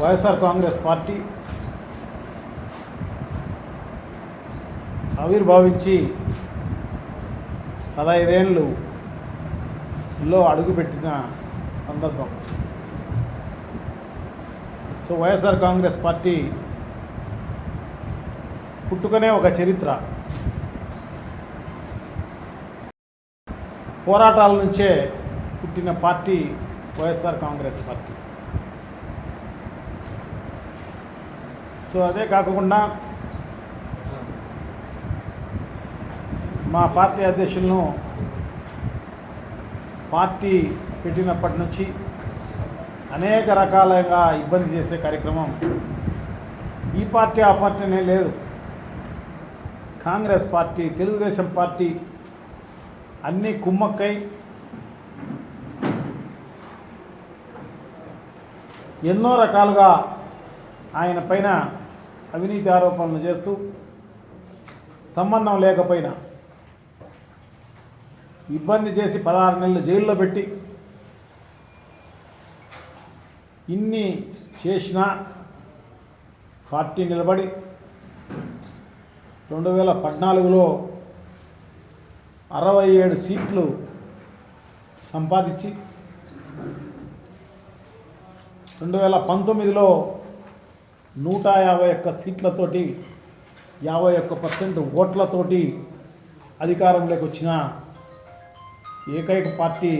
YSR Congress party ఆవిర్భావించి పదహైదేళ్ళు లో అడుగుపెట్టిన సందర్భం. సో వైఎస్ఆర్ కాంగ్రెస్ పార్టీ పుట్టుకనే ఒక చరిత్ర. పోరాటాల నుంచే పుట్టిన party YSR Congress party. So అదే కాకుండా మా పార్టీ అధ్యక్షులను పార్టీ పెట్టినప్పటి నుంచి అనేక రకాలుగా ఇబ్బంది చేసే కార్యక్రమం ఈ పార్టీ ఆ పార్టీ అనే లేదు. కాంగ్రెస్ పార్టీ తెలుగుదేశం పార్టీ అన్నీ కుమ్మక్కై ఎన్నో రకాలుగా ఆయన పైన అవినీతి ఆరోపణలు చేస్తూ సంబంధం లేకపోయినా ఇబ్బంది చేసి పదహారు నెలలు జైల్లో పెట్టి ఇన్ని చేసినా పార్టీ నిలబడి రెండు వేల పద్నాలుగులో అరవై ఏడు సీట్లు సంపాదించి రెండు వేల పంతొమ్మిదిలో నూట యాభై ఒక్క సీట్లతోటి యాభై ఒక్క పర్సెంట్ ఓట్లతోటి అధికారంలోకి వచ్చిన ఏకైక పార్టీ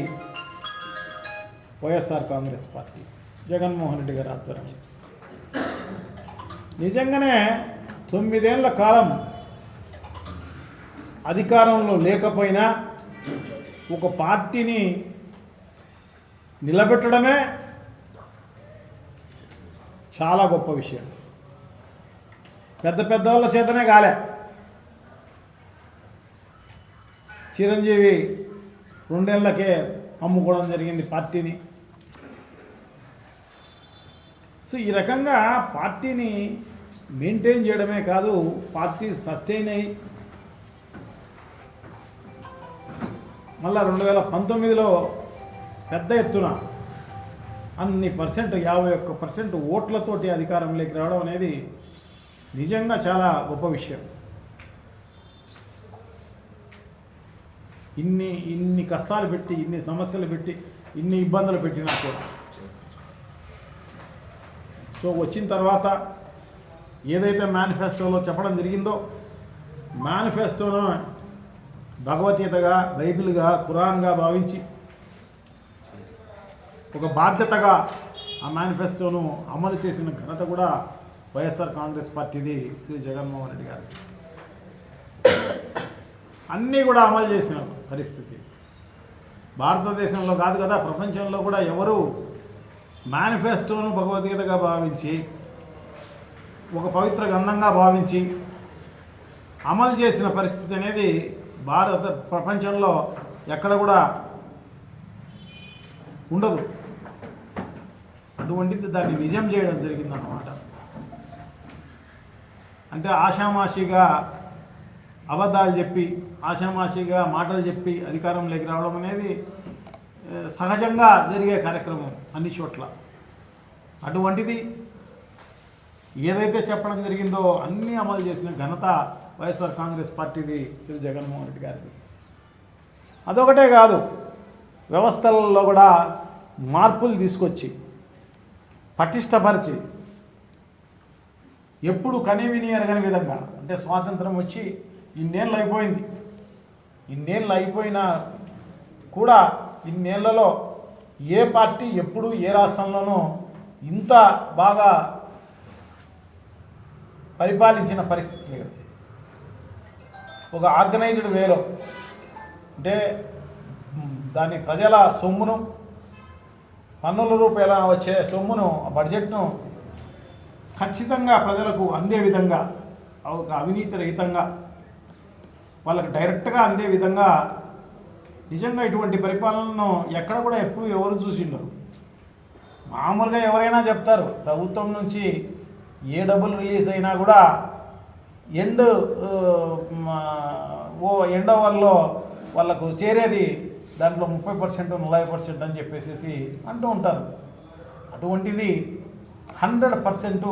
వైఎస్ఆర్ కాంగ్రెస్ పార్టీ జగన్మోహన్ రెడ్డి గారి ఆధ్వర్యంలో. నిజంగానే తొమ్మిదేళ్ళ కాలం అధికారంలో లేకపోయినా ఒక పార్టీని నిలబెట్టడమే చాలా గొప్ప విషయం. పెద్ద పెద్ద వాళ్ళ చేతనే కాలే. చిరంజీవి రెండేళ్ళకే అమ్ముకోవడం జరిగింది పార్టీని. సో ఈ రకంగా పార్టీని మెయింటైన్ చేయడమే కాదు పార్టీ సస్టైన్ అయ్యి మళ్ళా రెండు వేల పంతొమ్మిదిలో పెద్ద ఎత్తున అన్ని పర్సెంట్ యాభై ఒక్క పర్సెంట్ ఓట్లతోటి అధికారంలోకి రావడం అనేది నిజంగా చాలా గొప్ప విషయం. ఇన్ని ఇన్ని కష్టాలు పెట్టి ఇన్ని సమస్యలు పెట్టి ఇన్ని ఇబ్బందులు పెట్టినా కూడా. సో వచ్చిన తర్వాత ఏదైతే మేనిఫెస్టోలో చెప్పడం జరిగిందో మేనిఫెస్టోను భగవద్గీతగా బైబిల్గా ఖురాన్గా భావించి ఒక బాధ్యతగా ఆ మేనిఫెస్టోను అమలు చేసిన ఘనత కూడా వైఎస్ఆర్ కాంగ్రెస్ పార్టీది శ్రీ జగన్మోహన్ రెడ్డి గారికి అన్నీ కూడా అమలు చేసిన పరిస్థితి. భారతదేశంలో కాదు కదా ప్రపంచంలో కూడా ఎవరు మేనిఫెస్టోను భగవద్గీతగా భావించి ఒక పవిత్ర గ్రంథంగా భావించి అమలు చేసిన పరిస్థితి అనేది భారత ప్రపంచంలో ఎక్కడ కూడా ఉండదు. అటువంటిది దాన్ని నిజం చేయడం జరిగిందన్నమాట. అంటే ఆషామాషిగా అబద్ధాలు చెప్పి ఆషామాషిగా మాటలు చెప్పి అధికారంలోకి రావడం అనేది సహజంగా జరిగే కార్యక్రమం అన్ని చోట్ల. అటువంటిది ఏదైతే చెప్పడం జరిగిందో అన్నీ అమలు చేసిన ఘనత వైఎస్ఆర్ కాంగ్రెస్ పార్టీది శ్రీ జగన్మోహన్ రెడ్డి గారిది. అదొకటే కాదు వ్యవస్థలలో కూడా మార్పులు తీసుకొచ్చి పటిష్టపరిచి ఎప్పుడు కనీవిని ఎరగని విధంగా అంటే స్వాతంత్రం వచ్చి ఇన్నేళ్ళు అయిపోయింది. ఇన్నేళ్ళు అయిపోయినా కూడా ఇన్నేళ్ళలో ఏ పార్టీ ఎప్పుడు ఏ రాష్ట్రంలోనూ ఇంత బాగా పరిపాలించిన పరిస్థితి లేదు. ఒక ఆర్గనైజ్డ్ వేలో అంటే దాని ప్రజల సొమ్మును పన్నుల రూపాయల వచ్చే సొమ్మును ఆ బడ్జెట్ను ఖచ్చితంగా ప్రజలకు అందే విధంగా ఒక అవినీతి రహితంగా వాళ్ళకి డైరెక్ట్గా అందే విధంగా నిజంగా ఇటువంటి పరిపాలనను ఎక్కడ కూడా ఎప్పుడు ఎవరు చూసిండరు. మామూలుగా ఎవరైనా చెప్తారు ప్రభుత్వం నుంచి ఏ డబ్బులు రిలీజ్ అయినా కూడా ఎండ్ మా- ఓ ఎండ్ ఓవర్లో వాళ్ళకు చేరేది దాంట్లో ముప్పై పర్సెంట్ నలభై పర్సెంట్ అని చెప్పేసి అంటూ ఉంటారు. అటువంటిది హండ్రెడ్ పర్సెంట్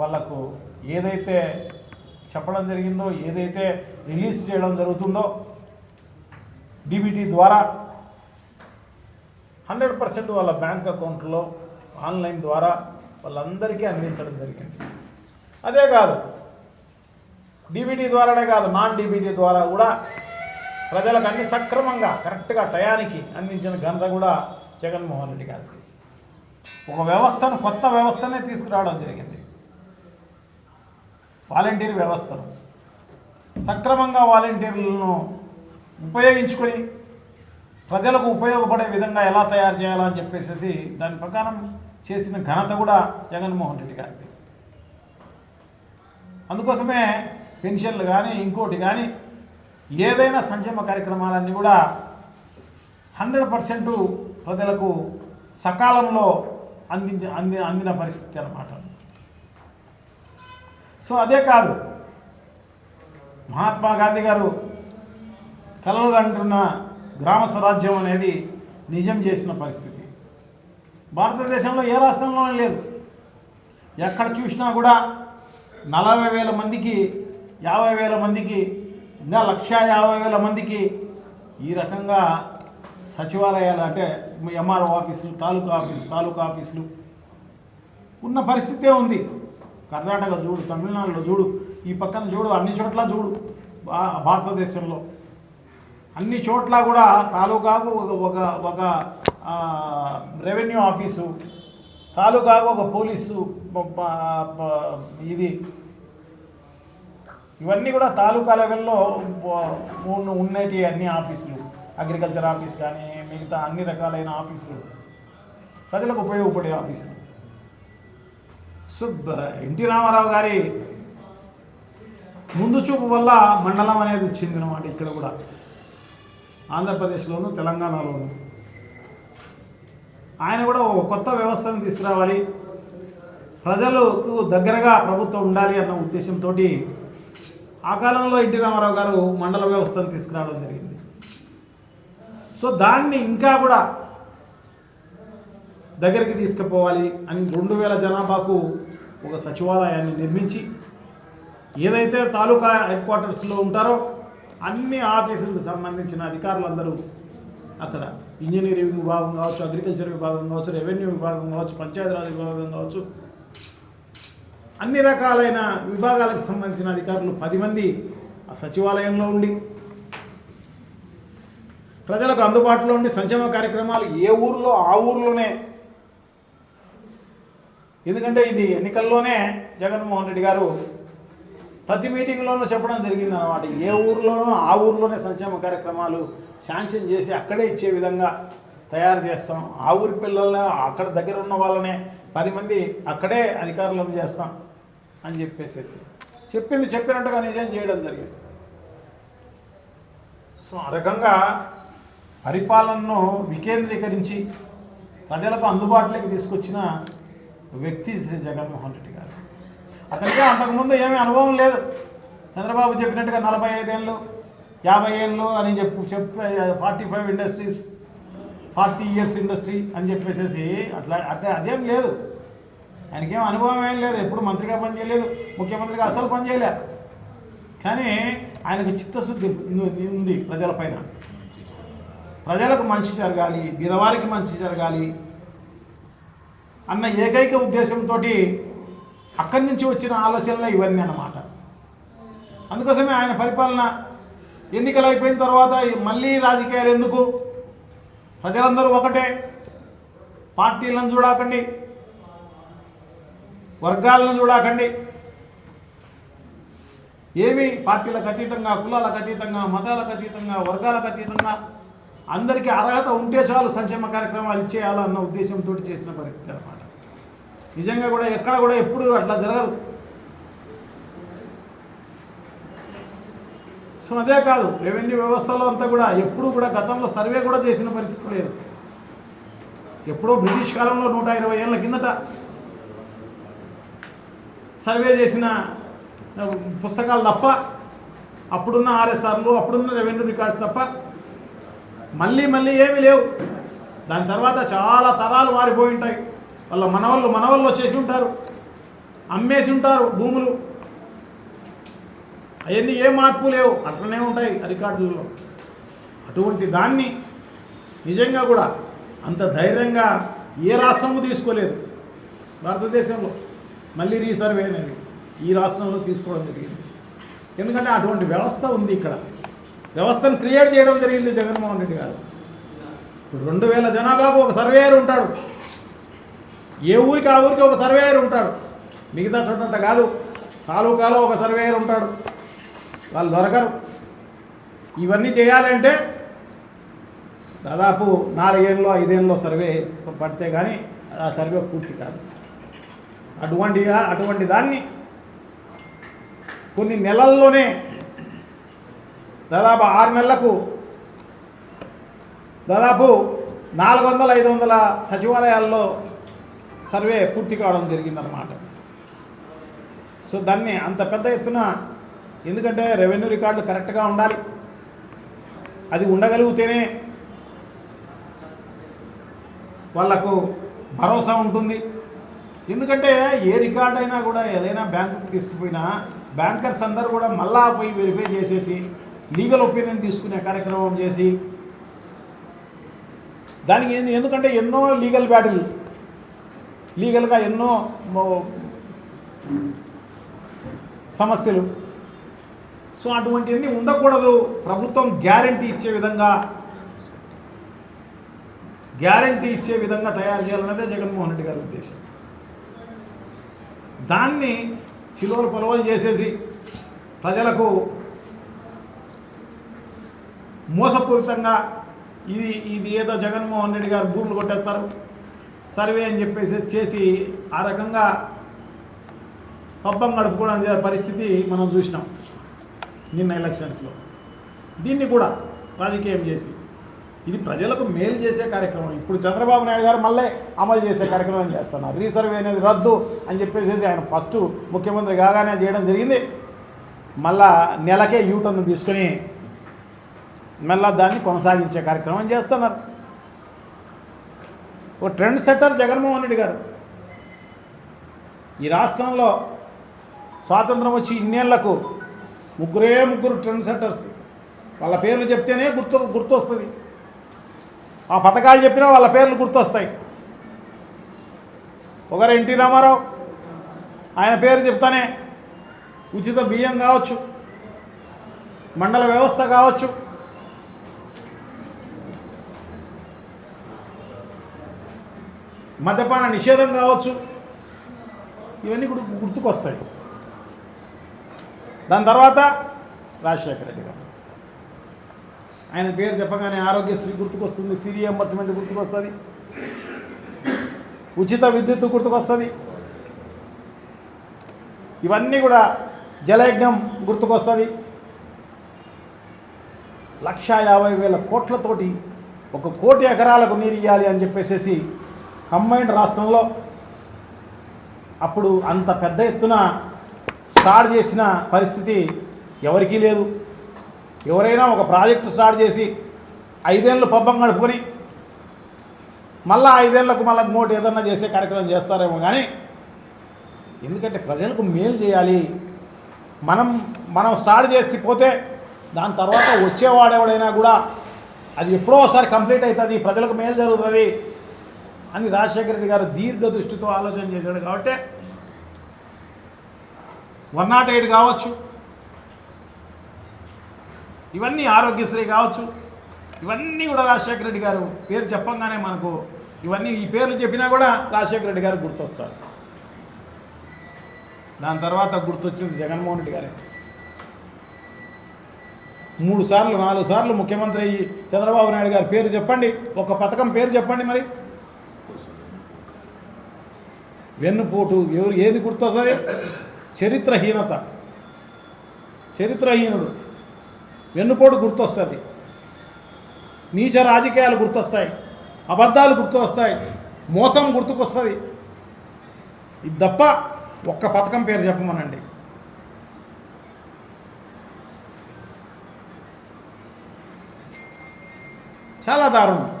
వాళ్ళకు ఏదైతే చెప్పడం జరిగిందో ఏదైతే రిలీజ్ చేయడం జరుగుతుందో డీబీటీ ద్వారా హండ్రెడ్ పర్సెంట్ వాళ్ళ బ్యాంక్ అకౌంట్లో ఆన్లైన్ ద్వారా వాళ్ళందరికీ అందించడం జరిగింది. అదే కాదు డీబీటీ ద్వారానే కాదు నాన్ డీబీటీ ద్వారా కూడా ప్రజలకు అన్ని సక్రమంగా కరెక్ట్గా టయానికి అందించిన ఘనత కూడా జగన్మోహన్ రెడ్డి గారికి ఒక వ్యవస్థను కొత్త వ్యవస్థనే తీసుకురావడం జరిగింది. వాలంటీర్ వ్యవస్థను. సక్రమంగా వాలంటీర్లను ఉపయోగించుకొని ప్రజలకు ఉపయోగపడే విధంగా ఎలా తయారు చేయాలని చెప్పేసి దాని ప్రకారం చేసిన ఘనత కూడా జగన్మోహన్ రెడ్డి గారిది. అందుకోసమే పెన్షన్లు కానీ ఇంకోటి కానీ ఏదైనా సంక్షేమ కార్యక్రమాలన్నీ కూడా హండ్రెడ్ పర్సెంట్ ప్రజలకు సకాలంలో అందించ అంది అందిన పరిస్థితి అన్నమాట. సో అదే కాదు. మహాత్మా గాంధీ గారు కలలు అంటున్న గ్రామ స్వరాజ్యం అనేది నిజం చేసిన పరిస్థితి. భారతదేశంలో ఏ రాష్ట్రంలోనే లేదు. ఎక్కడ చూసినా కూడా నలభై వేల మందికి యాభై వేల మందికి ఇంకా లక్ష యాభై వేల మందికి ఈ రకంగా సచివాలయాలు అంటే ఎంఆర్ఓ ఆఫీసులు తాలూకా ఆఫీసు తాలూకా ఆఫీసులు. ఉన్న పరిస్థితే ఉంది. కర్ణాటక చూడు తమిళనాడులో చూడు ఈ పక్కన చూడు అన్ని చోట్ల చూడు భారతదేశంలో. అన్ని చోట్ల కూడా తాలూకాకు ఒక ఒక ఒక రెవెన్యూ ఆఫీసు తాలూకాకు ఒక పోలీసు ఇది ఇవన్నీ కూడా తాలూకా లెవెల్లో ఉన్నటి అన్ని ఆఫీసులు. అగ్రికల్చర్ ఆఫీస్ కానీ మిగతా అన్ని రకాలైన ఆఫీసులు. ప్రజలకు ఉపయోగపడే ఆఫీసులు. సో ఎన్టీ రామారావు గారి ముందు చూపు వల్ల మండలం అనేది వచ్చిందనమాట ఇక్కడ కూడా. ఆంధ్రప్రదేశ్లోను తెలంగాణలోను. ఆయన కూడా ఒక కొత్త వ్యవస్థను తీసుకురావాలి. ప్రజలకు దగ్గరగా ప్రభుత్వం ఉండాలి అన్న ఉద్దేశంతో ఆ కాలంలో ఎన్టీ రామారావు గారు మండల వ్యవస్థను తీసుకురావడం జరిగింది. సో దాన్ని ఇంకా కూడా దగ్గరికి తీసుకుపోవాలి అని రెండు వేల జనాభాకు ఒక సచివాలయాన్ని నిర్మించి ఏదైతే తాలూకా హెడ్ క్వార్టర్స్లో ఉంటారో అన్ని ఆఫీసులకు సంబంధించిన అధికారులందరూ అక్కడ ఇంజనీరింగ్ విభాగం కావచ్చు అగ్రికల్చర్ విభాగం కావచ్చు రెవెన్యూ విభాగం కావచ్చు పంచాయతీరాజ్ విభాగం కావచ్చు అన్ని రకాలైన విభాగాలకు సంబంధించిన అధికారులు పది మంది ఆ సచివాలయంలో ఉండి ప్రజలకు అందుబాటులో ఉండి సంక్షేమ కార్యక్రమాలు ఏ ఊర్లో ఆ ఊర్లోనే. ఎందుకంటే ఇది ఎన్నికల్లోనే జగన్మోహన్ రెడ్డి గారు ప్రతి మీటింగ్లోనూ చెప్పడం జరిగింది అనమాట ఏ ఊర్లోనో ఆ ఊర్లోనే సంక్షేమ కార్యక్రమాలు శాంక్షన్ చేసి అక్కడే ఇచ్చే విధంగా తయారు చేస్తాం. ఆ ఊరి పిల్లల్ని అక్కడ దగ్గర ఉన్న వాళ్ళనే పది మంది అక్కడే అధికారులను చేస్తాం. అని చెప్పేసేసి. చెప్పింది చెప్పినట్టుగా నిజం చేయడం జరిగింది. సో ఆ రకంగా పరిపాలనను వికేంద్రీకరించి ప్రజలకు అందుబాటులోకి తీసుకొచ్చిన వ్యక్తి శ్రీ జగన్మోహన్ రెడ్డి గారు. అతనికి అంతకుముందు ఏమీ అనుభవం లేదు. చంద్రబాబు చెప్పినట్టుగా నలభై ఐదేళ్ళు యాభై ఏళ్ళు అని చెప్పు చెప్పి forty five industries forty years industry అని చెప్పేసేసి అట్లా అట్లా అదేం లేదు. ఆయనకేం అనుభవం ఏం లేదు ఎప్పుడు మంత్రిగా పనిచేయలేదు ముఖ్యమంత్రిగా అసలు పనిచేయలే కానీ ఆయనకు చిత్తశుద్ధి ఉంది- ప్రజలపైన ప్రజలకు మంచి జరగాలి బీదవారికి మంచి జరగాలి అన్న ఏకైక ఉద్దేశంతో అక్కడి నుంచి వచ్చిన ఆలోచనలు ఇవన్నీ అన్నమాట. అందుకోసమే ఆయన పరిపాలన ఎన్నికలు అయిపోయిన తర్వాత మళ్ళీ రాజకీయాలు ఎందుకు? ప్రజలందరూ ఒకటే పార్టీలను చూడకండి. వర్గాలను చూడకండి. ఏమి పార్టీలకు అతీతంగా కులాలకు అతీతంగా మతాలకు అతీతంగా వర్గాలకు అతీతంగా అందరికీ అర్హత ఉంటే చాలు సంక్షేమ కార్యక్రమాలు ఇచ్చేయాలన్న ఉద్దేశంతో చేసిన పరిస్థితి అనమాట నిజంగా కూడా ఎక్కడ కూడా ఎప్పుడు అట్లా జరగదు. సో అదే కాదు రెవెన్యూ వ్యవస్థలో అంతా కూడా ఎప్పుడు కూడా గతంలో సర్వే కూడా చేసిన పరిస్థితి లేదు. ఎప్పుడో బ్రిటిష్ కాలంలో నూట ఇరవై ఏళ్ళ కిందట సర్వే చేసిన పుస్తకాలు తప్ప అప్పుడున్న ఆర్ఎస్ఆర్లు అప్పుడున్న రెవెన్యూ రికార్డ్స్ తప్ప మళ్ళీ మళ్ళీ ఏమీ లేవు. దాని తర్వాత చాలా తరాలు మారిపోయి ఉంటాయి. వాళ్ళ మనవాళ్ళు మనవాళ్ళు వచ్చేసి ఉంటారు. అమ్మేసి ఉంటారు భూములు. అవన్నీ ఏ మార్పు లేవు. అట్లనే ఉంటాయి రికార్డులలో. అటువంటి దాన్ని నిజంగా కూడా అంత ధైర్యంగా ఏ రాష్ట్రము తీసుకోలేదు. భారతదేశంలో. మళ్ళీ రీసర్వే అనేది ఈ రాష్ట్రంలో తీసుకోవడం జరిగింది. ఎందుకంటే అటువంటి వ్యవస్థ ఉంది ఇక్కడ. వ్యవస్థను క్రియేట్ చేయడం జరిగింది జగన్మోహన్ రెడ్డి గారు. ఇప్పుడు రెండు వేల జనాభాకు ఒక సర్వేయర్ ఉంటాడు. ఏ ఊరికి ఆ ఊరికి ఒక సర్వేయర్ ఉంటాడు. మిగతా చోటంత కాదు. తాలూకాలో ఒక సర్వేయర్ ఉంటాడు. వాళ్ళు దొరకరు. ఇవన్నీ చేయాలంటే దాదాపు నాలుగేళ్ళలో ఐదేళ్ళలో సర్వే పడితే కానీ ఆ సర్వే పూర్తి కాదు. అటువంటి అటువంటి దాన్ని కొన్ని నెలల్లోనే దాదాపు ఆరు నెలలకు దాదాపు నాలుగు వందల ఐదు వందల సచివాలయాల్లో సర్వే పూర్తి కావడం జరిగిందన్నమాట. సో దాన్ని అంత పెద్ద ఎత్తున ఎందుకంటే రెవెన్యూ రికార్డులు కరెక్ట్గా ఉండాలి. అది ఉండగలిగితేనే వాళ్ళకు భరోసా ఉంటుంది. ఎందుకంటే ఏ రికార్డ్ అయినా కూడా ఏదైనా బ్యాంకుకి తీసుకుపోయినా బ్యాంకర్స్ అందరూ కూడా మళ్ళా పోయి వెరిఫై చేసేసి లీగల్ ఒపీనియన్ తీసుకునే కార్యక్రమం చేసి దానికి ఏంది- ఎందుకంటే ఎన్నో లీగల్ బ్యాటిల్ లీగల్గా ఎన్నో సమస్యలు. సో అటువంటివన్నీ ఉండకూడదు. ప్రభుత్వం గ్యారంటీ ఇచ్చే విధంగా గ్యారంటీ ఇచ్చే విధంగా తయారు చేయాలన్నదే జగన్మోహన్ రెడ్డి గారి ఉద్దేశం. దాన్ని చిలువలు పొలవలు చేసేసి ప్రజలకు మోసపూరితంగా ఇది ఇది ఏదో జగన్మోహన్ రెడ్డి గారు భూములు కొట్టేస్తారు సర్వే అని చెప్పేసి చేసి ఆ రకంగా పబ్బం గడుపుకోవడం జరిగే పరిస్థితి మనం చూసినాం నిన్న ఎలక్షన్స్లో. దీన్ని కూడా రాజకీయం చేసి ఇది ప్రజలకు మేలు చేసే కార్యక్రమం. ఇప్పుడు చంద్రబాబు నాయుడు గారు మళ్ళీ అమలు చేసే కార్యక్రమం చేస్తున్నారు. రీసర్వే అనేది రద్దు అని చెప్పేసి ఆయన ఫస్ట్ ముఖ్యమంత్రి కాగానే చేయడం జరిగింది. మళ్ళా నెలకే యూటర్న్ తీసుకొని మళ్ళా దాన్ని కొనసాగించే కార్యక్రమం చేస్తున్నారు. ఓ ట్రెండ్ సెట్టర్ జగన్మోహన్ రెడ్డి గారు. ఈ రాష్ట్రంలో స్వాతంత్రం వచ్చి ఇన్నేళ్ళకు ముగ్గురే ముగ్గురు ట్రెండ్ సెట్టర్స్. వాళ్ళ పేర్లు చెప్తేనే గుర్తు గుర్తొస్తుంది. ఆ పథకాలు చెప్పినా వాళ్ళ పేర్లు గుర్తొస్తాయి. ఒకరు ఎన్టీ రామారావు ఆయన పేరు చెప్తానే ఉచిత బియ్యం కావచ్చు మండల వ్యవస్థ కావచ్చు. మద్యపాన నిషేధం కావచ్చు. ఇవన్నీ కూడా గుర్తుకొస్తాయి. దాని తర్వాత రాజశేఖర రెడ్డి గారు. ఆయన పేరు చెప్పగానే ఆరోగ్యశ్రీ గుర్తుకొస్తుంది ఫ్రీ రియంబర్స్మెంట్ గుర్తుకొస్తుంది ఉచిత విద్యుత్ గుర్తుకొస్తుంది. ఇవన్నీ కూడా జలయజ్ఞం గుర్తుకొస్తుంది. లక్ష యాభై వేల కోట్లతోటి ఒక కోటి ఎకరాలకు నీరు ఇవ్వాలి అని చెప్పేసేసి కంబైన్డ్ రాష్ట్రంలో అప్పుడు అంత పెద్ద ఎత్తున స్టార్ట్ చేసిన పరిస్థితి ఎవరికీ లేదు. ఎవరైనా ఒక ప్రాజెక్టు స్టార్ట్ చేసి ఐదేళ్ళు పబ్బం గడుపుకొని మళ్ళా ఐదేళ్ళకు మళ్ళీ ఇంకోటి ఏదన్నా చేసే కార్యక్రమం చేస్తారేమో కానీ ఎందుకంటే ప్రజలకు మేలు చేయాలి. మనం మనం స్టార్ట్ చేసి పోతే దాని తర్వాత వచ్చేవాడెవడైనా కూడా అది ఎప్పుడో ఒకసారి కంప్లీట్ అవుతుంది ప్రజలకు మేలు జరుగుతుంది అని రాజశేఖర రెడ్డి గారు దీర్ఘ దృష్టితో ఆలోచన చేశాడు కాబట్టి వన్ నాట్ ఎయిట్ కావచ్చు. ఇవన్నీ ఆరోగ్యశ్రీ కావచ్చు. ఇవన్నీ కూడా రాజశేఖర రెడ్డి గారు పేరు చెప్పంగానే మనకు ఇవన్నీ ఈ పేర్లు చెప్పినా కూడా రాజశేఖర రెడ్డి గారు గుర్తొస్తారు. దాని తర్వాత గుర్తొచ్చింది జగన్మోహన్ రెడ్డి గారే. మూడు సార్లు నాలుగు సార్లు ముఖ్యమంత్రి అయ్యి చంద్రబాబు నాయుడు గారి పేరు చెప్పండి. ఒక పథకం పేరు చెప్పండి మరి. వెన్నుపోటు ఎవరు ఏది గుర్తొస్తుంది? చరిత్రహీనత. చరిత్రహీనుడు. వెన్నుపోటు గుర్తొస్తుంది. నీచ రాజకీయాలు గుర్తొస్తాయి. అబద్ధాలు గుర్తొస్తాయి. మోసం గుర్తుకొస్తుంది. ఇది తప్ప ఒక్క పథకం పేరు చెప్పమనండి. చాలా దారుణం.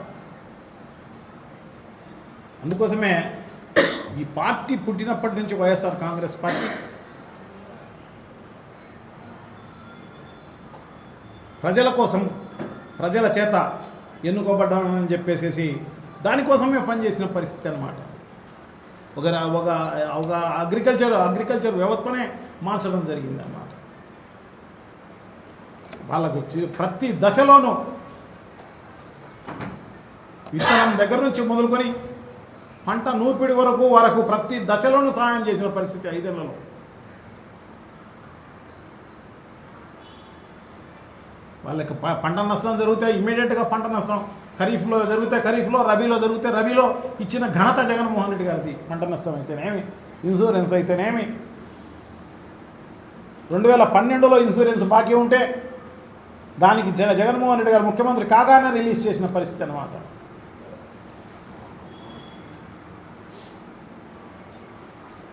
అందుకోసమే ఈ పార్టీ పుట్టినప్పటి నుంచి వైఎస్ఆర్ కాంగ్రెస్ పార్టీ ప్రజల కోసం ప్రజల చేత ఎన్నుకోబడ్డామని చెప్పేసేసి దానికోసమే పనిచేసిన పరిస్థితి అనమాట ఒక ఒక ఒక అగ్రికల్చర్ అగ్రికల్చర్ వ్యవస్థనే మార్చడం జరిగిందన్నమాట. వాళ్ళకు ప్రతి దశలోనూ విత్తనం దగ్గర నుంచి మొదలుకొని పంట నూర్పిడి వరకు వరకు ప్రతి దశలోనూ సహాయం చేసిన పరిస్థితి ఐదేళ్ళలో. వాళ్ళకి పంట నష్టం జరిగితే ఇమ్మీడియట్గా పంట నష్టం. ఖరీఫ్లో జరిగితే ఖరీఫ్లో రబీలో జరిగితే రబీలో ఇచ్చిన ఘనత జగన్మోహన్ రెడ్డి గారిది పంట నష్టం అయితేనేమి ఇన్సూరెన్స్ అయితేనేమి. రెండు వేల పన్నెండులో ఇన్సూరెన్స్ బాకీ ఉంటే దానికి జగ జగన్మోహన్ రెడ్డి గారు ముఖ్యమంత్రి కాగానే రిలీజ్ చేసిన పరిస్థితి అన్నమాట.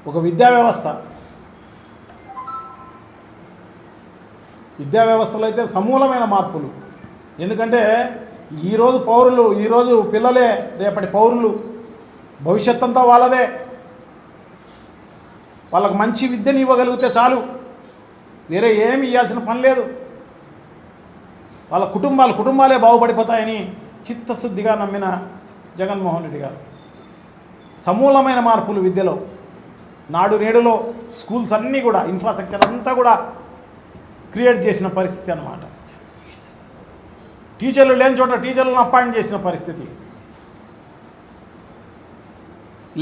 ఒక విద్యా వ్యవస్థ. విద్యా వ్యవస్థలో అయితే సమూలమైన మార్పులు. ఎందుకంటే ఈరోజు పౌరులు ఈరోజు పిల్లలే రేపటి పౌరులు భవిష్యత్ అంతా వాళ్ళదే. వాళ్ళకు మంచి విద్యను ఇవ్వగలిగితే చాలు. వేరే ఏమి ఇవ్వాల్సిన పని లేదు. వాళ్ళ కుటుంబాలు కుటుంబాలే బాగుపడిపోతాయని చిత్తశుద్ధిగా నమ్మిన జగన్మోహన్ రెడ్డి గారు. సమూలమైన మార్పులు విద్యలో నాడు నేడులో స్కూల్స్ అన్నీ కూడా ఇన్ఫ్రాస్ట్రక్చర్ అంతా కూడా క్రియేట్ చేసిన పరిస్థితి అనమాట టీచర్లు లేని చోట టీచర్లను అపాయింట్ చేసిన పరిస్థితి.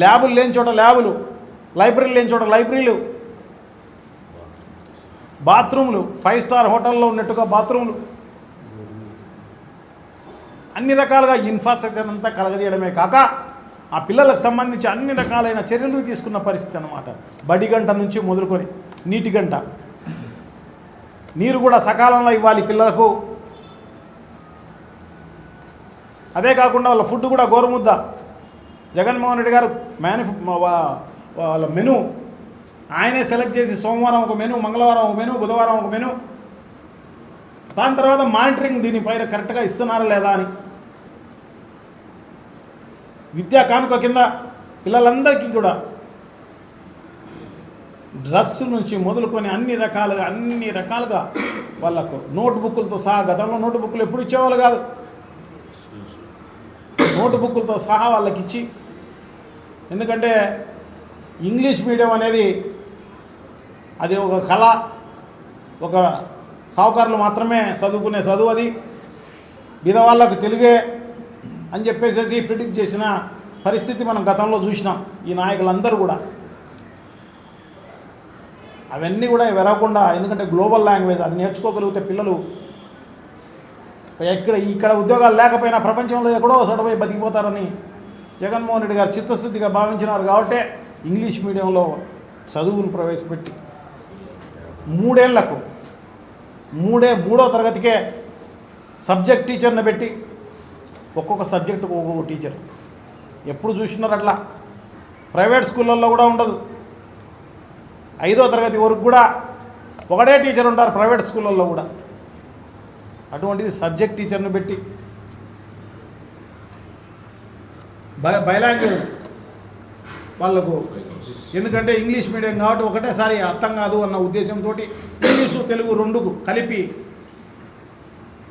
ల్యాబులు లేని చోట ల్యాబులు లైబ్రరీలు లేని చోట లైబ్రరీలు బాత్రూములు ఫైవ్ స్టార్ హోటల్లో ఉన్నట్టుగా బాత్రూములు. అన్ని రకాలుగా ఇన్ఫ్రాస్ట్రక్చర్ అంతా కలగజేయడమే కాక ఆ పిల్లలకు సంబంధించి అన్ని రకాలైన చర్యలు తీసుకున్న పరిస్థితి అనమాట బడి గంట నుంచి మొదలుకొని నీటి గంట నీరు కూడా సకాలంలో ఇవ్వాలి పిల్లలకు. అదే కాకుండా వాళ్ళ ఫుడ్ కూడా గోరుముద్ద. జగన్మోహన్ రెడ్డి గారు మేనిఫ్ వాళ్ళ మెను. ఆయనే సెలెక్ట్ చేసి సోమవారం ఒక మెను మంగళవారం ఒక మెను బుధవారం ఒక మెను. దాని తర్వాత మానిటరింగ్ దీనిపైన కరెక్ట్గా ఇస్తున్నారా లేదా అని. విద్యా కానుక కింద పిల్లలందరికీ కూడా డ్రెస్ నుంచి మొదలుకొని అన్ని రకాలుగా అన్ని రకాలుగా వాళ్ళకు నోట్బుక్లతో సహా గతంలో నోట్బుక్లు ఎప్పుడు ఇచ్చేవాళ్ళు కాదు. నోట్బుక్లతో సహా వాళ్ళకి ఇచ్చి ఎందుకంటే ఇంగ్లీష్ మీడియం అనేది అది ఒక కళ ఒక సావుకారులు మాత్రమే చదువుకునే చదువు అది. బీదవాళ్ళకు తెలుగే అని చెప్పేసేసి ప్రిడిక్ట్ చేసిన పరిస్థితి మనం గతంలో చూసినాం ఈ నాయకులందరూ కూడా. అవన్నీ కూడా విరవకుండా ఎందుకంటే గ్లోబల్ లాంగ్వేజ్ అది నేర్చుకోగలిగితే పిల్లలు. ఎక్కడ ఇక్కడ ఉద్యోగాలు లేకపోయినా ప్రపంచంలో ఎక్కడో చోటపోయి బతికిపోతారని జగన్మోహన్ రెడ్డి గారు చిత్తశుద్ధిగా భావించినారు కాబట్టే ఇంగ్లీష్ మీడియంలో చదువులు ప్రవేశపెట్టి. మూడేళ్ళకు మూడే మూడో తరగతికే సబ్జెక్ట్ టీచర్ని పెట్టి ఒక్కొక్క సబ్జెక్టుకు ఒక్కొక్క టీచర్. ఎప్పుడు చూసినారు అట్లా ప్రైవేట్ స్కూళ్ళల్లో కూడా ఉండదు. ఐదో తరగతి వరకు కూడా ఒకటే టీచర్ ఉంటారు ప్రైవేట్ స్కూళ్ళల్లో కూడా. అటువంటిది సబ్జెక్ట్ టీచర్ని పెట్టి. బై బైలాంగ్వేజ్ వాళ్ళకు. ఎందుకంటే ఇంగ్లీష్ మీడియం కాబట్టి ఒకటేసారి అర్థం కాదు అన్న ఉద్దేశంతో ఇంగ్లీషు తెలుగు రెండు కలిపి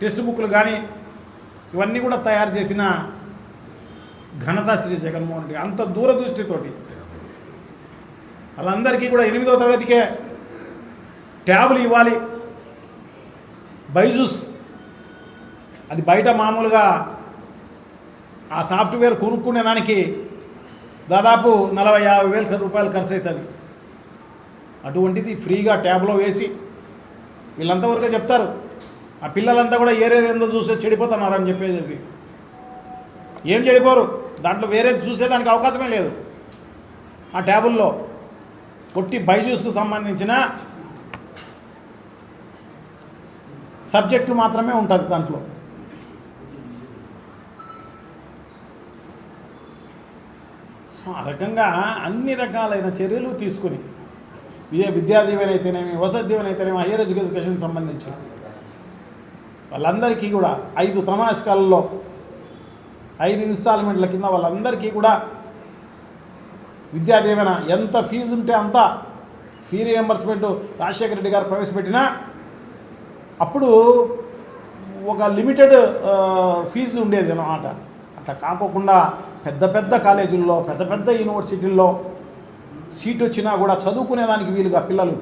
టెక్స్ట్ బుక్లు కానీ ఇవన్నీ కూడా తయారు చేసిన ఘనత శ్రీ జగన్మోహన్ రెడ్డి. అంత దూరదృష్టితోటి వాళ్ళందరికీ కూడా ఎనిమిదో తరగతికే ట్యాబులు ఇవ్వాలి. బైజూస్ అది బయట మామూలుగా ఆ సాఫ్ట్వేర్ కొనుక్కునే దానికి దాదాపు నలభై యాభై వేల రూపాయలు ఖర్చు అవుతుంది అటువంటిది ఫ్రీగా ట్యాబ్లో వేసి వీళ్ళంతా వరకు చెప్తారు. ఆ పిల్లలంతా కూడా ఏరేది ఏందో చూస్తే చెడిపోతున్నారని చెప్పేసి ఏం చెడిపోరు? దాంట్లో వేరేది చూసేదానికి అవకాశమే లేదు. ఆ ట్యాబుల్లో కొట్టి బైజూస్కు సంబంధించిన సబ్జెక్టులు మాత్రమే ఉంటుంది దాంట్లో. సో ఆ రకంగా అన్ని రకాలైన చర్యలు తీసుకుని ఇదే విద్యా దీవెన అయితేనేమి వసతి దీవెన అయితేనేమి హయ్యర్ ఎడ్యుకేషన్ సంబంధించి వాళ్ళందరికీ కూడా ఐదు తమాషకాలలో ఐదు ఇన్స్టాల్మెంట్ల కింద వాళ్ళందరికీ కూడా విద్యా దీవెన ఎంత ఫీజు ఉంటే అంత ఫీ రియంబర్స్మెంట్ రాజశేఖర రెడ్డి గారు ప్రవేశపెట్టినా అప్పుడు ఒక లిమిటెడ్ ఫీజు ఉండేది అన్నమాట. అట్లా కాకోకుండా పెద్ద పెద్ద కాలేజీల్లో పెద్ద పెద్ద యూనివర్సిటీల్లో సీట్ వచ్చినా కూడా చదువుకునేదానికి వీలుగా పిల్లలు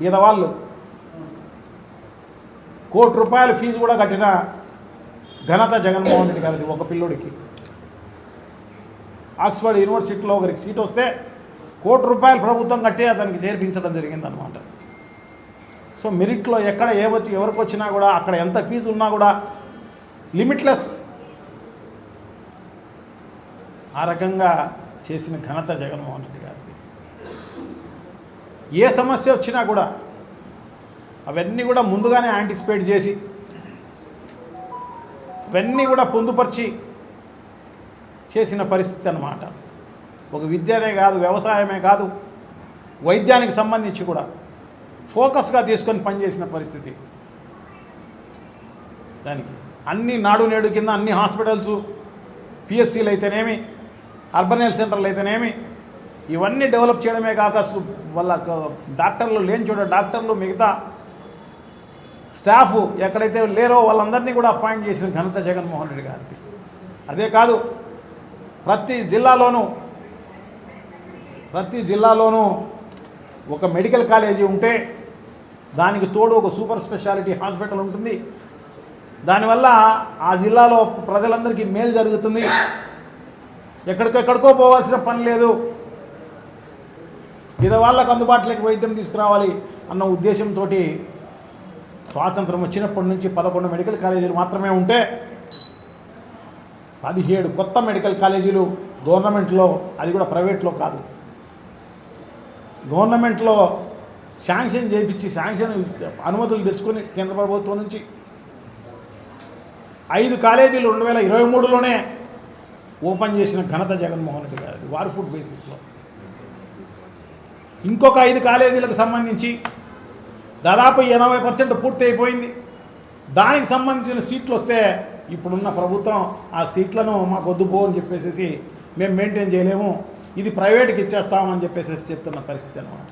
బీదవాళ్ళు కోటి రూపాయల ఫీజు కూడా కట్టిన ఘనత జగన్మోహన్ రెడ్డి గారిది ఒక పిల్లోడికి. ఆక్స్ఫర్డ్ యూనివర్సిటీలో ఒకరికి సీట్ వస్తే కోటి రూపాయలు ప్రభుత్వం కట్టి అతనికి చేర్పించడం జరిగిందనమాట సో మెరిట్లో ఎక్కడ ఏ వచ్చి ఎవరికి వచ్చినా కూడా అక్కడ ఎంత ఫీజు ఉన్నా కూడా లిమిట్లెస్. ఆ రకంగా చేసిన ఘనత జగన్మోహన్ రెడ్డి గారిది. ఏ సమస్య వచ్చినా కూడా అవన్నీ కూడా ముందుగానే యాంటిసిపేట్ చేసి అవన్నీ కూడా పొందుపరిచి చేసిన పరిస్థితి అన్నమాట. ఒక విద్యనే కాదు వ్యవసాయమే కాదు వైద్యానికి సంబంధించి కూడా ఫోకస్గా తీసుకొని పనిచేసిన పరిస్థితి. దానికి అన్ని నాడు నేడు కింద అన్ని హాస్పిటల్స్ పిఎస్సీలు అయితేనేమి అర్బన్ హెల్త్ సెంటర్లు అయితేనేమి ఇవన్నీ డెవలప్ చేయడమే కాక సు- వాళ్ళ డాక్టర్లు లేని చూడ డాక్టర్లు మిగతా స్టాఫ్ ఎక్కడైతే లేరో వాళ్ళందరినీ కూడా అపాయింట్ చేసిన ఘనత జగన్మోహన్ రెడ్డి గారిది. అదే కాదు ప్రతి జిల్లాలోనూ ప్రతి జిల్లాలోనూ ఒక మెడికల్ కాలేజీ ఉంటే దానికి తోడు ఒక సూపర్ స్పెషాలిటీ హాస్పిటల్ ఉంటుంది. దానివల్ల ఆ జిల్లాలో ప్రజలందరికీ మేలు జరుగుతుంది. ఎక్కడికో ఎక్కడికో పోవాల్సిన పని లేదు. వాళ్ళకు అందుబాటులోకి వైద్యం తీసుకురావాలి అన్న ఉద్దేశంతో స్వాతంత్రం వచ్చినప్పటి నుంచి పదకొండు మెడికల్ కాలేజీలు మాత్రమే ఉంటే పదిహేడు కొత్త మెడికల్ కాలేజీలు గవర్నమెంట్లో అది కూడా ప్రైవేట్లో కాదు. గవర్నమెంట్లో శాంక్షన్ చేయించి శాంక్షన్ అనుమతులు తెచ్చుకొని కేంద్ర ప్రభుత్వం నుంచి ఐదు కాలేజీలు రెండు వేల ఇరవై మూడులోనే ఓపెన్ చేసిన ఘనత జగన్మోహన్ రెడ్డి గారిది వార్ ఫుడ్ బేసిస్లో. ఇంకొక ఐదు కాలేజీలకు సంబంధించి దాదాపు ఎనభై పర్సెంట్ పూర్తి అయిపోయింది దానికి సంబంధించిన సీట్లు వస్తే ఇప్పుడున్న ప్రభుత్వం ఆ సీట్లను మాకు వద్దుపో అని చెప్పేసి మేము మెయింటైన్ చేయలేము. ఇది ప్రైవేట్కి ఇచ్చేస్తామని చెప్పేసి చెప్తున్న పరిస్థితి అనమాట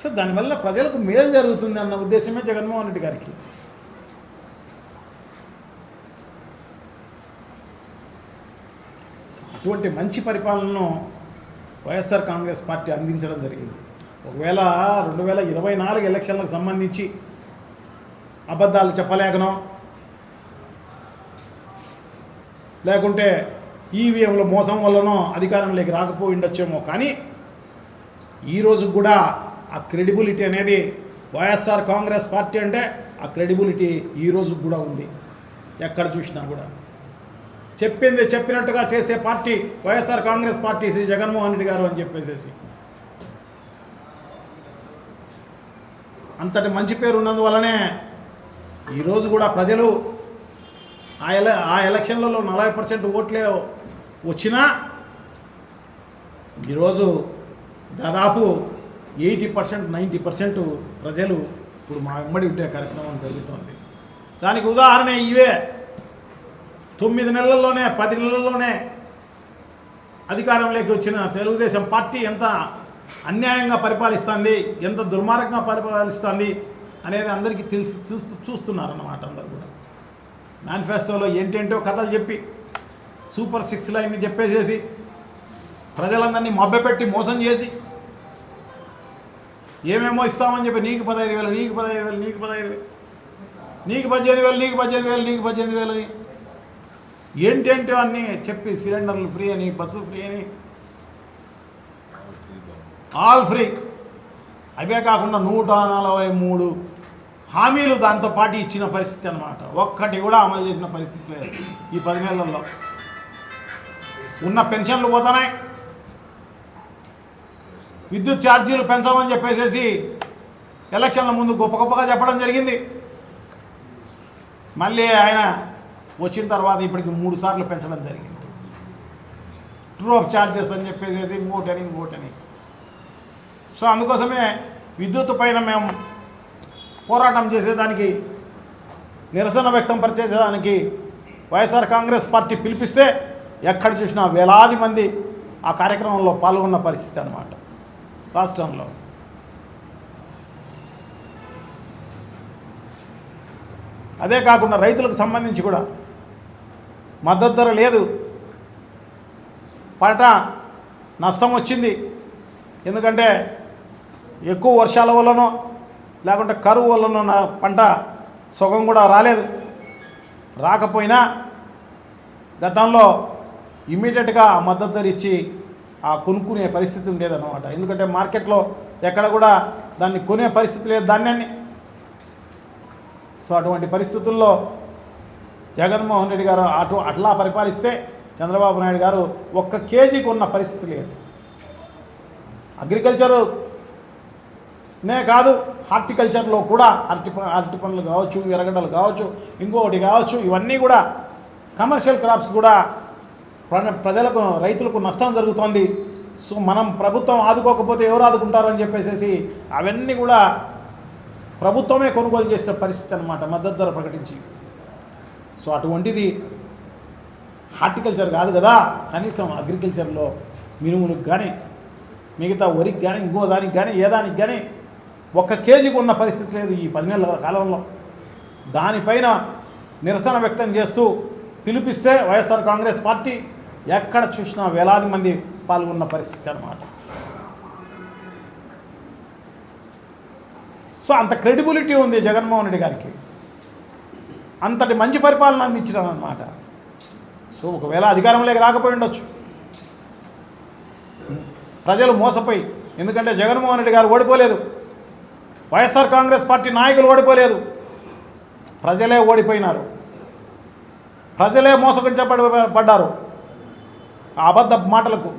సో దానివల్ల ప్రజలకు మేలు జరుగుతుంది అన్న ఉద్దేశమే జగన్మోహన్ రెడ్డి గారికి. అటువంటి మంచి పరిపాలనను వైఎస్ఆర్ కాంగ్రెస్ పార్టీ అందించడం జరిగింది. ఒకవేళ రెండు వేల ఇరవై నాలుగు ఎలక్షన్లకు సంబంధించి అబద్ధాలు చెప్పలేకనో. లేకుంటే ఈవీఎంల మోసం వల్లనో అధికారంలోకి రాకపోయి ఉండొచ్చేమో. కానీ ఈరోజు కూడా ఆ క్రెడిబిలిటీ అనేది వైఎస్ఆర్ కాంగ్రెస్ పార్టీ అంటే ఆ క్రెడిబిలిటీ ఈ కూడా ఉంది. ఎక్కడ చూసినా కూడా. చెప్పింది చెప్పినట్టుగా చేసే పార్టీ వైఎస్ఆర్ కాంగ్రెస్ పార్టీ శ్రీ జగన్మోహన్ రెడ్డి గారు అని చెప్పేసేసి. అంతటి మంచి పేరు ఉన్నందువల్లనే ఈరోజు కూడా ప్రజలు ఆ ఎల ఆ ఎలక్షన్లలో నలభై పర్సెంట్ ఓట్లే వచ్చినా ఈరోజు దాదాపు ఎయిటీ పర్సెంట్ నైంటీ పర్సెంట్ ప్రజలు ఇప్పుడు మా వెంబడి ఉండే కార్యక్రమం జరుగుతోంది. దానికి ఉదాహరణ ఇవే. తొమ్మిది నెలల్లోనే పది నెలల్లోనే అధికారంలోకి వచ్చిన తెలుగుదేశం పార్టీ ఎంత అన్యాయంగా పరిపాలిస్తుంది ఎంత దుర్మార్గంగా పరిపాలిస్తుంది అనేది అందరికీ తెలిసి చూస్తూ చూస్తున్నారన్నమాట అందరు కూడా. మేనిఫెస్టోలో ఏంటేంటో కథలు చెప్పి సూపర్ సిక్స్ లైన్ని చెప్పేసేసి ప్రజలందరినీ మభ్యపెట్టి మోసం చేసి ఏమేమో ఇస్తామని చెప్పి నీకు పదహైదు వేలు నీకు పదహైదు వేలు నీకు పదహైదు వేలు నీకు పద్దెనిమిది వేలు నీకు పద్దెనిమిది వేలు నీకు పద్దెనిమిది వేలు అని ఏంటేంటో అన్నీ చెప్పి సిలిండర్లు ఫ్రీ అని బస్సు ఫ్రీ అని ఆల్ ఫ్రీ. అవే కాకుండా నూట నలభై మూడు హామీలు దాంతో పాటు ఇచ్చిన పరిస్థితి అన్నమాట. ఒక్కటి కూడా అమలు చేసిన పరిస్థితి లేదు ఈ పది నెలల్లో ఉన్న పెన్షన్లు పోతున్నాయి విద్యుత్ ఛార్జీలు పెంచమని చెప్పేసేసి ఎలక్షన్ల ముందు గొప్ప గొప్పగా చెప్పడం జరిగింది. మళ్ళీ ఆయన వచ్చిన తర్వాత ఇప్పటికి మూడు సార్లు పెంచడం జరిగింది. ట్రూ ఆఫ్ ఛార్జెస్ అని చెప్పేసి ఇంకోటని ఇంకోటని సో అందుకోసమే విద్యుత్ పైన మేము పోరాటం చేసేదానికి నిరసన వ్యక్తం పరిచేసేదానికి వైఎస్ఆర్ కాంగ్రెస్ పార్టీ పిలిపిస్తే ఎక్కడ చూసినా వేలాది మంది ఆ కార్యక్రమంలో పాల్గొన్న పరిస్థితి అన్నమాట రాష్ట్రంలో. అదే కాకుండా రైతులకు సంబంధించి కూడా మద్దతు ధర లేదు. పంట నష్టం వచ్చింది. ఎందుకంటే ఎక్కువ వర్షాల వల్లనో లేకుంటే కరువు వల్ల నా పంట సుఖం కూడా రాలేదు. రాకపోయినా గతంలో ఇమ్మీడియట్గా మద్దతు ధర ఇచ్చి ఆ కొనుక్కునే పరిస్థితి ఉండేదన్నమాట. ఎందుకంటే మార్కెట్లో ఎక్కడ కూడా దాన్ని కొనే పరిస్థితి లేదు ధాన్యాన్ని. సో అటువంటి పరిస్థితుల్లో జగన్మోహన్ రెడ్డి గారు అటు అట్లా పరిపాలిస్తే చంద్రబాబు నాయుడు గారు ఒక్క కేజీకి ఉన్న పరిస్థితి లేదు. అగ్రికల్చరు నే కాదు హార్టికల్చర్లో కూడా అరటి ప- అరటి పనులు కావచ్చు ఎరగడలు కావచ్చు ఇంకొకటి కావచ్చు ఇవన్నీ కూడా కమర్షియల్ క్రాప్స్ కూడా ప్రజలకు రైతులకు నష్టం జరుగుతోంది. సో మనం ప్రభుత్వం ఆదుకోకపోతే ఎవరు ఆదుకుంటారని చెప్పేసి అవన్నీ కూడా ప్రభుత్వమే కొనుగోలు చేసిన పరిస్థితి అనమాట మద్దతు ధర ప్రకటించి. సో అటువంటిది హార్టికల్చర్ కాదు కదా కనీసం అగ్రికల్చర్లో మినుములకు కానీ మిగతా వరికి కానీ ఇంకో దానికి కానీ ఏ దానికి కానీ ఒక్క కేజీకి ఉన్న పరిస్థితి లేదు ఈ పది నెలల కాలంలో. దానిపైన నిరసన వ్యక్తం చేస్తూ పిలిపిస్తే వైఎస్ఆర్ కాంగ్రెస్ పార్టీ ఎక్కడ చూసినా వేలాది మంది పాల్గొన్న పరిస్థితి అన్నమాట. సో అంత క్రెడిబిలిటీ ఉంది జగన్మోహన్ రెడ్డి గారికి. అంతటి మంచి పరిపాలన అందించడం అనమాట సో ఒకవేళ అధికారంలోకి రాకపోయి ఉండొచ్చు. ప్రజలు మోసపోయి ఎందుకంటే జగన్మోహన్ రెడ్డి గారు ఓడిపోలేదు. వైఎస్ఆర్ కాంగ్రెస్ పార్టీ నాయకులు ఓడిపోలేదు. ప్రజలే ఓడిపోయినారు. ప్రజలే మోసగించబడి పడ్డారు. ఆ అబద్ధ మాటలకు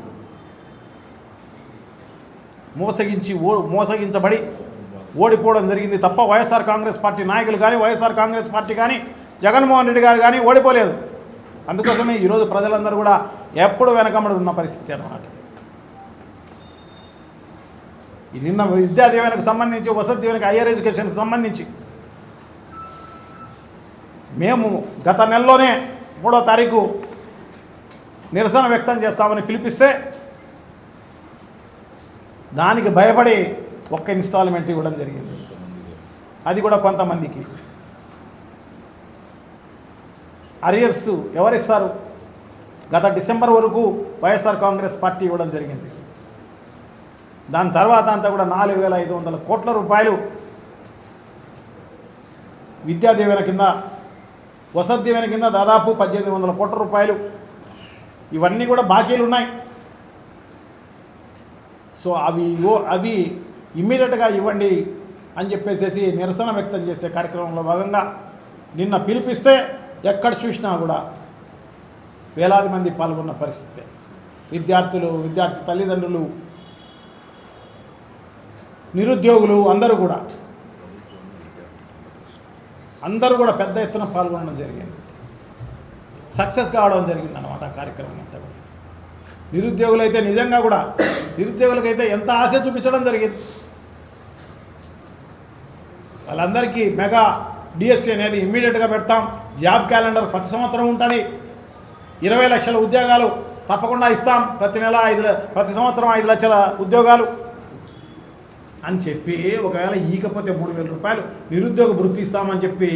మోసగించి ఓ మోసగించబడి ఓడిపోవడం జరిగింది తప్ప వైఎస్ఆర్ కాంగ్రెస్ పార్టీ నాయకులు కానీ వైఎస్ఆర్ కాంగ్రెస్ పార్టీ కానీ జగన్మోహన్ రెడ్డి గారు కానీ ఓడిపోలేదు. అందుకోసమే ఈరోజు ప్రజలందరూ కూడా ఎప్పుడు వెనకబడి ఉన్న పరిస్థితి అన్నమాట. నిన్న విద్యా దీవెనకు సంబంధించి వసతి దీవెనకు హయ్యర్ ఎడ్యుకేషన్కి సంబంధించి. మేము గత నెలలోనే మూడో తారీఖు నిరసన వ్యక్తం చేస్తామని పిలిపిస్తే దానికి భయపడి ఒక్క ఇన్స్టాల్మెంట్ ఇవ్వడం జరిగింది. అది కూడా కొంతమందికి. అరియర్స్ ఎవరిస్తారు? గత డిసెంబర్ వరకు వైఎస్ఆర్ కాంగ్రెస్ పార్టీ ఇవ్వడం జరిగింది. దాని తర్వాత అంతా కూడా నాలుగు వేల ఐదు వందల కోట్ల రూపాయలు విద్యా దీవెన కింద వసతి దీవెన కింద దాదాపు పద్దెనిమిది వందల కోట్ల రూపాయలు. ఇవన్నీ కూడా బాకీలు ఉన్నాయి. సో అవి అవి ఇమ్మీడియట్గా ఇవ్వండి అని చెప్పేసి నిరసన వ్యక్తం చేసే కార్యక్రమంలో భాగంగా నిన్న పిలిపిస్తే ఎక్కడ చూసినా కూడా వేలాది మంది పాల్గొన్న పరిస్థితి. విద్యార్థులు విద్యార్థి తల్లిదండ్రులు నిరుద్యోగులు అందరూ కూడా అందరూ కూడా పెద్ద ఎత్తున పాల్గొనడం జరిగింది. సక్సెస్ కావడం జరిగింది అన్నమాట ఆ కార్యక్రమం అంతా కూడా. నిరుద్యోగులైతే నిజంగా కూడా నిరుద్యోగులకైతే ఎంత ఆశ చూపించడం జరిగింది. వాళ్ళందరికీ మెగా డిఎస్సి అనేది ఇమ్మీడియట్గా పెడతాం. జాబ్ క్యాలెండర్ ప్రతి సంవత్సరం ఉంటుంది. ఇరవై లక్షల ఉద్యోగాలు తప్పకుండా ఇస్తాం. ప్రతి నెల ఐదు ప్రతి సంవత్సరం ఐదు లక్షల ఉద్యోగాలు. అని చెప్పి ఒకవేళ ఈకపోతే మూడు వేల రూపాయలు నిరుద్యోగ వృత్తి ఇస్తామని చెప్పి